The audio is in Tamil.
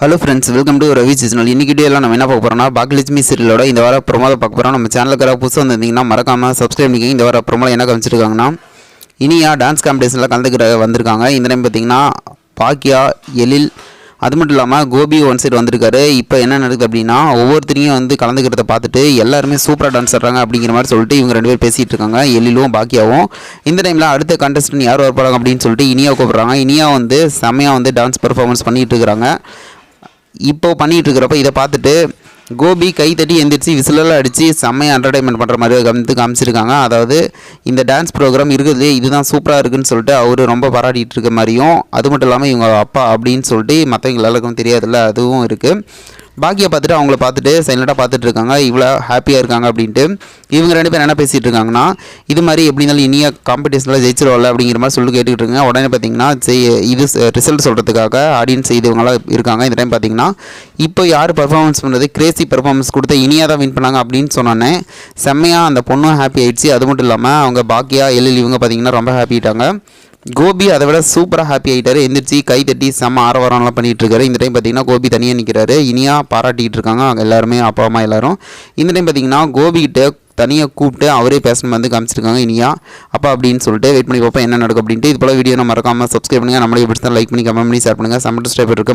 Hello friends welcome to Ravi seasonal இன்னைக்கு வீடியோவில் நம்ம என்ன பார்க்க போகிறோம்னா பாக்கியலட்சுமி சீரியலோட இந்த வாரம் ப்ரொமோதை பார்க்க போகிறோம் நம்ம சேனலுக்கு யாராவது புதுசாக வந்திருந்தீங்கன்னா மறக்காமல் சப்ஸ்கிரைப் பண்ணிக்கோங்க. இந்த வாரம் பிரமாதம் என்ன காமிச்சிருக்காங்கன்னா இனியா டான்ஸ் காம்படிஷனில் கலந்துக்கிற வந்திருக்காங்க. இந்த டைம் பார்த்தீங்கன்னா பாக்கியா எழில் அது மட்டும் இல்லாமல் கோபி ஒன் சைடு வந்திருக்காரு. இப்போ என்ன நடக்குது அப்படின்னா ஒவ்வொருத்தரையும் வந்து கலந்துக்கிறத பார்த்துட்டு எல்லாருமே சூப்பராக டான்ஸ் ஆடுறாங்க அப்படிங்கிற மாதிரி சொல்லிட்டு இவங்க ரெண்டு பேர் பேசிகிட்டு இருக்காங்க. எழிலும் பாக்கியாவும் இந்த டைமில் அடுத்த கண்டஸ்டன் யார் வரப்போறாங்க அப்படின்னு சொல்லிட்டு இனியா கூப்பிட்றாங்க. இனியா வந்து செம்மையாக வந்து டான்ஸ் பர்ஃபார்மன்ஸ் பண்ணிகிட்டு இருக்கிறாங்க இப்போ பண்ணிகிட்டு இருக்கிறப்ப இதை பார்த்துட்டு கோபி கை தட்டி எந்திரிச்சு விசிலெல்லாம் அடித்து செம்மையாக என்டர்டைன்மெண்ட் பண்ணுற மாதிரி வந்து காமிச்சிருக்காங்க. அதாவது இந்த டான்ஸ் ப்ரோக்ராம் இருக்கிறதுலே இதுதான் சூப்பராக இருக்குன்னு சொல்லிட்டு அவர் ரொம்ப பாராட்டிகிட்டு இருக்க மாதிரியும் அது மட்டும் இல்லாமல் இவங்க அப்பா அப்படின்னு சொல்லிட்டு மற்றவங்க எல்லாருக்கும் தெரியாதுல்ல அதுவும் இருக்குது பாக்கியை பார்த்துட்டு அவங்கள பார்த்துட்டு சைலண்டாக பார்த்துட்டு இருக்காங்க. இவ்வளோ ஹாப்பியாக இருக்காங்க அப்படின்ட்டு இவங்க ரெண்டு பேரும் என்ன பேசிகிட்டு இருக்காங்கன்னா இது மாதிரி எப்படி இருந்தாலும் இனிய காம்படிஷனில் ஜெயிச்சிருவாள் அப்படிங்கிற மாதிரி சொல்லி கேட்டுக்கிட்டு இருக்காங்க. உடனே பார்த்தீங்கன்னா செய் இது ரிசல்ட் சொல்கிறதுக்காக ஆடியன்ஸ் இதுவங்களாம் இருக்காங்க. இந்த டைம் பார்த்தீங்கன்னா இப்போ யார் பர்ஃபார்மன்ஸ் பண்ணுறது கிரேசி பர்ஃபார்மன்ஸ் கொடுத்த இனியாக தான் வின் பண்ணாங்க அப்படின்னு சொன்னோன்னே செம்மையாக அந்த பொண்ணும் ஹாப்பி ஆயிடுச்சு. அது மட்டும் இல்லாமல் அவங்க பாக்கியா எழில் இவங்க பார்த்தீங்கன்னா ரொம்ப ஹாப்பி ஆயிட்டாங்க. கோபி அதை விட சூப்பராக ஹாப்பி ஆகிட்டாரு எந்திரிச்சு கை தட்டி செம்ம ஆரவாரம்லாம் பண்ணிகிட்டு இருக்காரு இந்த டைம் பார்த்தீங்கன்னா கோபி தனியாக நிற்கிறாரு இனியாக பாராட்டிகிட்டு இருக்காங்க. அவங்க எல்லாருமே அப்பா அம்மா எல்லாரும். இந்த டைம் பார்த்தீங்கன்னா கோபிகிட்ட தனியாக கூப்பிட்டு அவரே பேசணும் வந்து காமிச்சிருக்காங்க இனியா. அப்பா அப்படின்னு சொல்லிட்டு வெயிட் பண்ணி பார்ப்போம் என்ன நடக்கும் அப்படின்ட்டு. இது போல் வீடியோ நம்ம மறக்காமல் சப்ஸ்கிரைப் பண்ணுங்கள் நம்மளே பிடிச்சா லைக் பண்ணி கமெண்ட் பண்ணி ஷேர் பண்ணுங்கள் சம்மர் ஸ்டேப் இருக்கு.